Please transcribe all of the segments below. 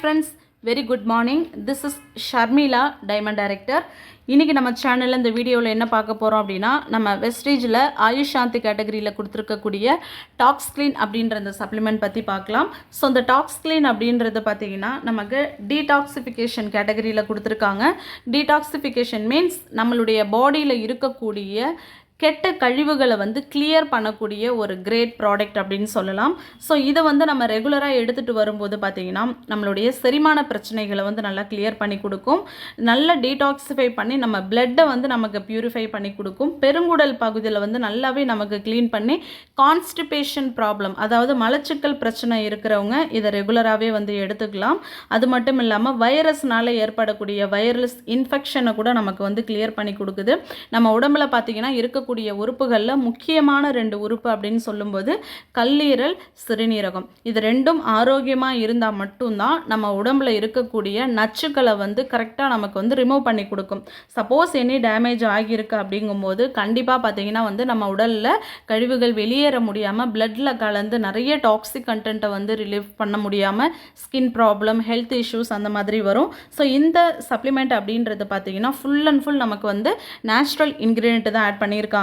Friends very good morning this is Sharmila diamond director இன்றைக்கி நம்ம சேனலில் இந்த வீடியோவில் என்ன பார்க்க போகிறோம் அப்படின்னா நம்ம வெஸ்டேஜில் ஆயுஷ் சாந்தி கேட்டகரியில் கொடுத்துருக்கக்கூடிய டாக்ஸ் க்ளீன் அப்படின்ற இந்த சப்ளிமெண்ட் பற்றி பார்க்கலாம். ஸோ இந்த டாக்ஸ் க்ளீன் அப்படின்றது பார்த்தீங்கன்னா நமக்கு டீடாக்சிஃபிகேஷன் கேட்டகரியில் கொடுத்துருக்காங்க. டீடாக்சிஃபிகேஷன் மீன்ஸ் நம்மளுடைய பாடியில் இருக்கக்கூடிய கெட்ட கழிவுகளை வந்து கிளியர் பண்ணக்கூடிய ஒரு கிரேட் ப்ராடக்ட் அப்படின்னு சொல்லலாம். ஸோ இதை வந்து நம்ம ரெகுலராக எடுத்துகிட்டு வரும்போது பார்த்திங்கன்னா நம்மளுடைய செரிமான பிரச்சனைகளை வந்து நல்லா கிளியர் பண்ணி கொடுக்கும். நல்லா டீடாக்சிஃபை பண்ணி நம்ம பிளட்டை வந்து நமக்கு பியூரிஃபை பண்ணி கொடுக்கும். பெருங்குடல் பகுதியில் வந்து நல்லாவே நமக்கு க்ளீன் பண்ணி கான்ஸ்டிபேஷன் ப்ராப்ளம் அதாவது மலச்சிக்கல் பிரச்சனை இருக்கிறவங்க இதை ரெகுலராகவே வந்து எடுத்துக்கலாம். அது மட்டும் இல்லாமல் வைரஸ்னால் ஏற்படக்கூடிய வைரஸ் இன்ஃபெக்ஷனை கூட நமக்கு வந்து கிளியர் பண்ணி கொடுக்குது. நம்ம உடம்புல பார்த்திங்கன்னா இருக்கக்கூடிய உறுப்புகளில் முக்கியமான ரெண்டு உறுப்பு அப்படின்னு சொல்லும்போது கல்லீரல் சிறுநீரகம். இது ரெண்டும் ஆரோக்கியமாக இருந்தால் மட்டும்தான் நம்ம உடம்புல இருக்கக்கூடிய நச்சுக்களை வந்து கரெக்டாக நமக்கு வந்து ரிமூவ் பண்ணி கொடுக்கும். சப்போஸ் எனி டேமேஜ் ஆகியிருக்கு அப்படிங்கும்போது கண்டிப்பாக பார்த்தீங்கன்னா வந்து நம்ம உடலில் கழிவுகள் வெளியேற முடியாமல் பிளட்டில் கலந்து நிறைய டாக்ஸிக் கண்டென்ட்டை வந்து ரிலீவ் பண்ண முடியாமல் ஸ்கின் ப்ராப்ளம் ஹெல்த் இஷ்யூஸ் அந்த மாதிரி வரும். ஸோ இந்த சப்ளிமெண்ட் அப்படின்றது பார்த்தீங்கன்னா ஃபுல் அண்ட் ஃபுல் நமக்கு வந்து நேச்சுரல் இன்க்ரீடியன்ட் தான் ஆட் பண்ணியிருக்காங்க.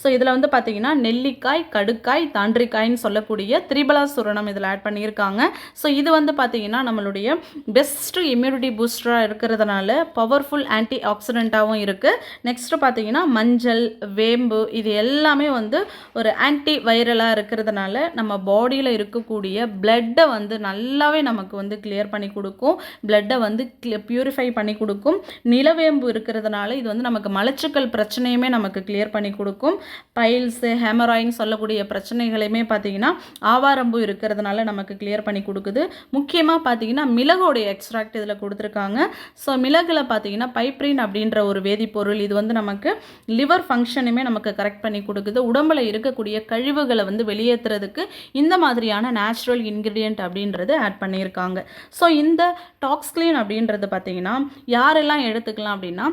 ஸோ இதில் வந்து பார்த்தீங்கன்னா நெல்லிக்காய் கடுக்காய் தாண்டிக்காய்ன்னு சொல்லக்கூடிய திரிபலா சுரணம் இதில் ஆட் பண்ணியிருக்காங்க. ஸோ இது வந்து பார்த்தீங்கன்னா நம்மளுடைய பெஸ்ட்டு இம்யூனிட்டி பூஸ்டராக இருக்கிறதுனால பவர்ஃபுல் ஆன்டி ஆக்சிடெண்ட்டாகவும் இருக்குது நெக்ஸ்ட்டு பார்த்தீங்கன்னா மஞ்சள் வேம்பு இது எல்லாமே வந்து ஒரு ஆன்டி வைரலாக இருக்கிறதுனால நம்ம பாடியில் இருக்கக்கூடிய பிளட்டை வந்து நல்லாவே நமக்கு வந்து கிளியர் பண்ணி கொடுக்கும். பிளட்டை வந்து பியூரிஃபை பண்ணி கொடுக்கும். நிலவேம்பு இருக்கிறதுனால இது வந்து நமக்கு மலச்சிக்கல் பிரச்சனையுமே நமக்கு கிளியர் பண்ணி கொடுக்கும். பைல்ஸு ஹெமராயின் சொல்லக்கூடிய பிரச்சனைகளையுமே பார்த்தீங்கன்னா ஆவாரம்பு இருக்கிறதுனால நமக்கு கிளியர் பண்ணி கொடுக்குது. முக்கியமாக பார்த்தீங்கன்னா மிளகோடைய எக்ஸ்ட்ராக்ட் இதில் கொடுத்துருக்காங்க. ஸோ மிளகில் பார்த்தீங்கன்னா பைப்ரின் அப்படின்ற ஒரு வேதிப்பொருள் இது வந்து நமக்கு லிவர் ஃபங்க்ஷனுமே நமக்கு கரெக்ட் பண்ணி கொடுக்குது. உடம்பில் இருக்கக்கூடிய கழிவுகளை வந்து வெளியேற்றுறதுக்கு இந்த மாதிரியான நேச்சுரல் இன்க்ரீடியன்ட் அப்படின்றது ஆட் பண்ணியிருக்காங்க. ஸோ இந்த டாக்ஸ்க்ளீன் அப்படின்றது பார்த்தீங்கன்னா யாரெல்லாம் எடுத்துக்கலாம் அப்படின்னா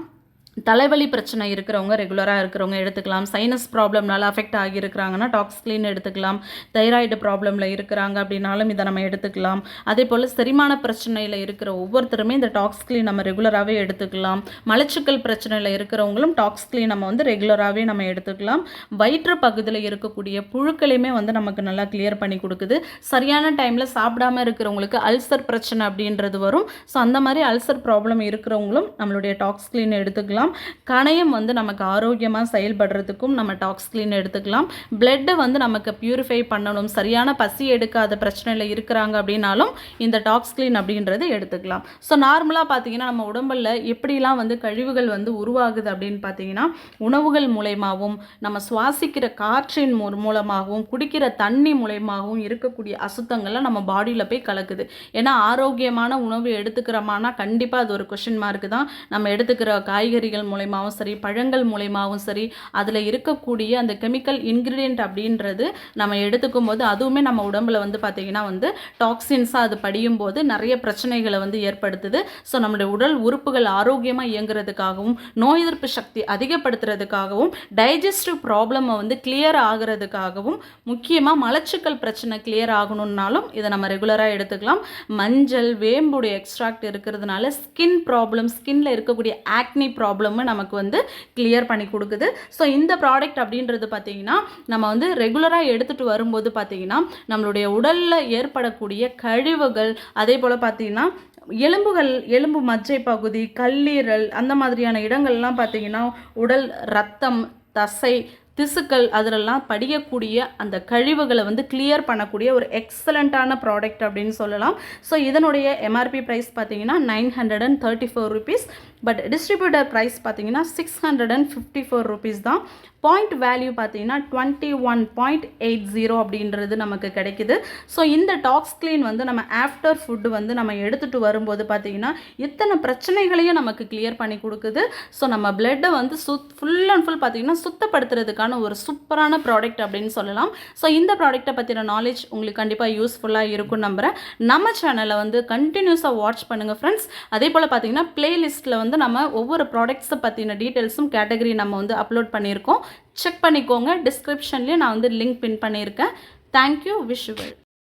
தலைவலி பிரச்சனை இருக்கிறவங்க ரெகுலராக இருக்கிறவங்க எடுத்துக்கலாம். சைனஸ் ப்ராப்ளம்னால அஃபெக்ட் ஆகியிருக்கிறாங்கன்னா டாக்ஸ்க்ளீன் எடுத்துக்கலாம். தைராய்டு ப்ராப்ளமில் இருக்கிறாங்க அப்படின்னாலும் இதை நம்ம எடுத்துக்கலாம். அதே போல் செரிமான பிரச்சனையில் இருக்கிற ஒவ்வொருத்தருமே இந்த டாக்ஸ்க்ளீன் நம்ம ரெகுலராகவே எடுத்துக்கலாம். மலச்சிக்கல் பிரச்சனையில் இருக்கிறவங்களும் டாக்ஸ்க்ளீன் நம்ம வந்து ரெகுலராகவே நம்ம எடுத்துக்கலாம். வயிற்று பகுதியில் இருக்கக்கூடிய புழுக்களையுமே வந்து நமக்கு நல்லா கிளியர் பண்ணி கொடுக்குது. சரியான டைமில் சாப்பிடாம இருக்கிறவங்களுக்கு அல்சர் பிரச்சனை அப்படின்றது வரும். ஸோ அந்த மாதிரி அல்சர் ப்ராப்ளம் இருக்கிறவங்களும் நம்மளுடைய டாக்ஸ்க்ளீன் எடுத்துக்கலாம். எடுத்துக்கலாம். கணையம் வந்து நமக்கு ஆரோக்கியமாக செயல்படுறதுக்கும் நம்ம டாக்ஸ் க்ளீன் எடுத்துக்கலாம். பிளட்டை வந்து நமக்கு பியூரிஃபை பண்ணணும். சரியான பசி எடுக்காத பிரச்சனையில் இருக்கிறாங்க அப்படின்னாலும் இந்த டாக்ஸ் கிளீன் அப்படின்றது எடுத்துக்கலாம். ஸோ நார்மலாக பார்த்தீங்கன்னா நம்ம உடம்பில் எப்படிலாம் வந்து கழிவுகள் வந்து உருவாகுது அப்படின்னு பார்த்தீங்கன்னா உணவுகள் மூலயமாவும் நம்ம சுவாசிக்கிற காற்றின் மூ மூலமாகவும் குடிக்கிற தண்ணி மூலயமாகவும் இருக்கக்கூடிய அசுத்தங்கள்லாம் நம்ம பாடியில் போய் கலக்குது. ஏன்னா ஆரோக்கியமான உணவு எடுத்துக்கிறோமானா கண்டிப்பாக அது ஒரு கொஷின் மார்க்கு தான். நம்ம எடுத்துக்கிற காய்கறி காய்கறிகள் மூலயமாவும் சரி பழங்கள் மூலயமாவும் சரி அதில் இருக்கக்கூடிய அந்த கெமிக்கல் இன்க்ரீடியன்ட் அப்படின்றது நம்ம எடுத்துக்கும் போது அதுவுமே நம்ம உடம்புல வந்து பார்த்திங்கன்னா வந்து டாக்ஸின்ஸாக அது படியும் போது நிறைய பிரச்சனைகளை வந்து ஏற்படுத்துது. ஸோ நம்மளுடைய உடல் உறுப்புகள் ஆரோக்கியமாக இயங்குறதுக்காகவும் நோய் எதிர்ப்பு சக்தி அதிகப்படுத்துறதுக்காகவும் டைஜஸ்டிவ் ப்ராப்ளமை வந்து கிளியர் ஆகிறதுக்காகவும் முக்கியமாக மலச்சிக்கல் பிரச்சனை கிளியர் ஆகணும்னாலும் இதை நம்ம ரெகுலராக எடுத்துக்கலாம். மஞ்சள் வேம்புடைய எக்ஸ்ட்ராக்ட் இருக்கிறதுனால ஸ்கின் ப்ராப்ளம் ஸ்கின்ல இருக்கக்கூடிய ஆக்னி ப்ராப்ளம் ப்ராப்ளமும் நமக்கு வந்து கிளியர் பண்ணி கொடுக்குது. ஸோ இந்த ப்ராடக்ட் அப்படின்றது பார்த்திங்கன்னா நம்ம வந்து ரெகுலராக எடுத்துகிட்டு வரும்போது பார்த்திங்கன்னா நம்மளுடைய உடலில் ஏற்படக்கூடிய கழிவுகள் அதே போல் பார்த்திங்கன்னா எலும்புகள் எலும்பு மஜ்ஜை பகுதி கல்லீரல் அந்த மாதிரியான இடங்கள்லாம் பார்த்திங்கன்னா உடல் ரத்தம் தசை திசுக்கள் அதிலெல்லாம் படியக்கூடிய அந்த கழிவுகளை வந்து கிளியர் பண்ணக்கூடிய ஒரு எக்ஸலண்ட்டான ப்ராடக்ட் அப்படின்னு சொல்லலாம். ஸோ இதனுடைய எம்ஆர்பி ப்ரைஸ் பார்த்தீங்கன்னா nine hundred and thirty four rupees but distributor price பார்த்தீங்கன்னா six hundred and fifty four rupees தான். பாயிண்ட் வேல்யூ பார்த்தீங்கன்னா twenty one point eight zero அப்படின்றது நமக்கு கிடைக்குது. ஸோ இந்த டாக்ஸ் க்ளீன் வந்து நம்ம ஆஃப்டர் ஃபுட்டு வந்து நம்ம எடுத்துகிட்டு வரும்போது பார்த்தீங்கன்னா இத்தனை பிரச்சனைகளையும் நமக்கு கிளியர் பண்ணி கொடுக்குது. ஸோ நம்ம பிளட்டை வந்து சுத் ஃபுல் அண்ட் ஃபுல் பார்த்தீங்கன்னா சுத்தப்படுத்துறதுக்கான ஒரு சூப்பரான ப்ராடக்ட் அப்படின்னு சொல்லலாம். ஸோ இந்த ப்ராடக்ட்டை பற்றின நாலேஜ் உங்களுக்கு கண்டிப்பாக யூஸ்ஃபுல்லாக இருக்கும் நம்புகிறேன் நம்ம சேனலை வந்து கண்டினியூஸாக வாட்ச் பண்ணுங்கள் ஃப்ரெண்ட்ஸ் அதே போல் பார்த்தீங்கன்னா பிளேலிஸ்ட்டில் வந்து நம்ம ஒவ்வொரு ப்ராடக்ட்ஸை பற்றின டீட்டெயில்ஸும் கேட்டகரி நம்ம வந்து அப்லோட் பண்ணியிருக்கோம். செக் பண்ணிக்கோங்க. டிஸ்கிரிப்ஷன்லேயும் நான் வந்து லிங்க் பின் பண்ணியிருக்கேன். Thank you visual